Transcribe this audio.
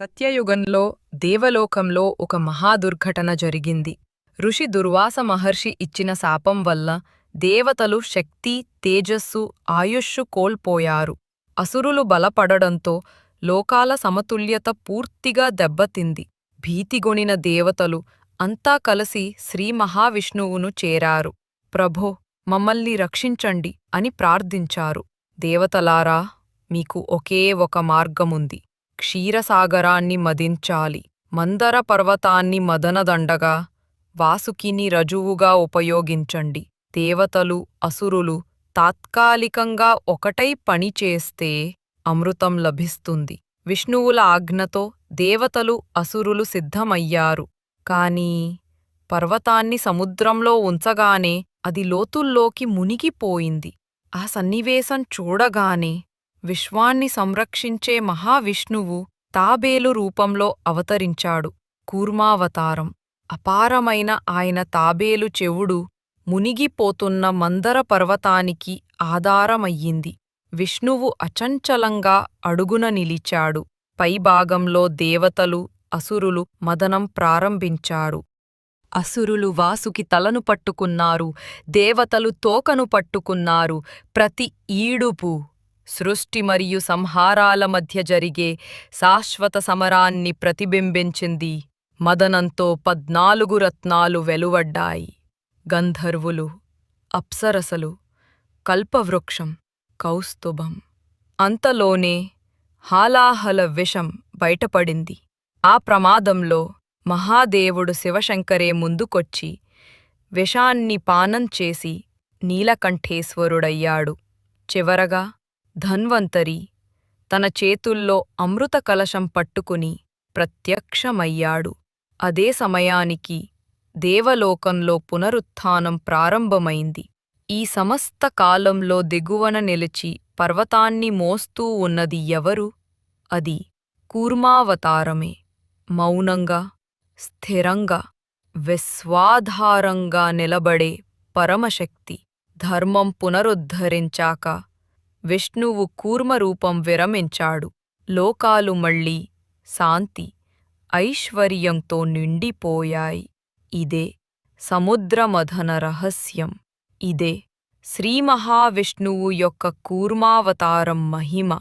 సత్యయుగంలో దేవలోకంలో ఒక మహాదుర్ఘటన జరిగింది. ఋషి దుర్వాస మహర్షి ఇచ్చిన శాపం వల్ల దేవతలు శక్తి తేజస్సు ఆయుష్షు కోల్పోయారు. అసురులు బలపడడంతో లోకాల సమతుల్యత పూర్తిగా దెబ్బతింది. భీతిగొనిన దేవతలు అంతా కలసి శ్రీ మహావిష్ణువును చేరారు. ప్రభో మమ్మల్ని రక్షించండి అని ప్రార్థించారు. దేవతలారా మీకు ఒకే ఒక మార్గముంది. క్షీరసాగరాన్ని మదించాలి. మందర పర్వతాన్ని మదనదండగా వాసుకిని రజువుగా ఉపయోగించండి. దేవతలు అసురులు తాత్కాలికంగా ఒకటై పనిచేస్తే అమృతం లభిస్తుంది. విష్ణువుల ఆజ్ఞతో దేవతలు అసురులు సిద్ధమయ్యారు. కాని పర్వతాన్ని సముద్రంలో ఉంచగానే అది లోతుల్లోకి మునిగిపోయింది. ఆ సన్నివేశం చూడగానే విశ్వాన్ని సంరక్షించే మహావిష్ణువు తాబేలు రూపంలో అవతరించాడు. కూర్మావతారం. అపారమైన ఆయన తాబేలు చెవుడు మునిగిపోతున్న మందర పర్వతానికి ఆధారమయ్యింది. విష్ణువు అచంచలంగా అడుగున నిలిచాడు. పైభాగంలో దేవతలు అసురులు మదనం ప్రారంభించారు. అసురులు వాసుకి తలను పట్టుకున్నారు. దేవతలు తోకను పట్టుకున్నారు. ప్రతి ఈడుపు సృష్టి మరియు సంహారాల మధ్య జరిగే శాశ్వత సమరాన్ని ప్రతిబింబించింది. మదనంతో పద్నాలుగు రత్నాలు వెలువడ్డాయి. గంధర్వులు అప్సరసలు కల్పవృక్షం కౌస్తుభం. అంతలోనే హాలాహల విషం బయటపడింది. ఆ ప్రమాదంలో మహాదేవుడు శివశంకరే ముందుకొచ్చి విషాన్ని పానం చేసి నీలకంఠేశ్వరుడయ్యాడు. చివరగా ధన్వంతరి. తన చేతుల్లో అమృత కలశం పట్టుకుని ప్రత్యక్షమయ్యాడు. అదే సమయానికి దేవలోకంలో పునరుత్థానం ప్రారంభమైంది. ఈ సమస్త కాలంలో దిగువన నిలిచి పర్వతాన్ని మోస్తూ ఉన్నది ఎవరు? అది కూర్మావతారమే. మౌనంగా స్థిరంగా విశ్వాధారంగా నిలబడే పరమశక్తి ధర్మం పునరుద్ధరించాక విష్ణువు కూర్మరూపం విరమించాడు. లోకాలు మళ్ళీ శాంతి ఐశ్వర్యంతో నిండిపోయాయి. ఇదే సముద్రమథన రహస్యం. ఇదే శ్రీమహావిష్ణువు యొక్క కూర్మావతారం మహిమ.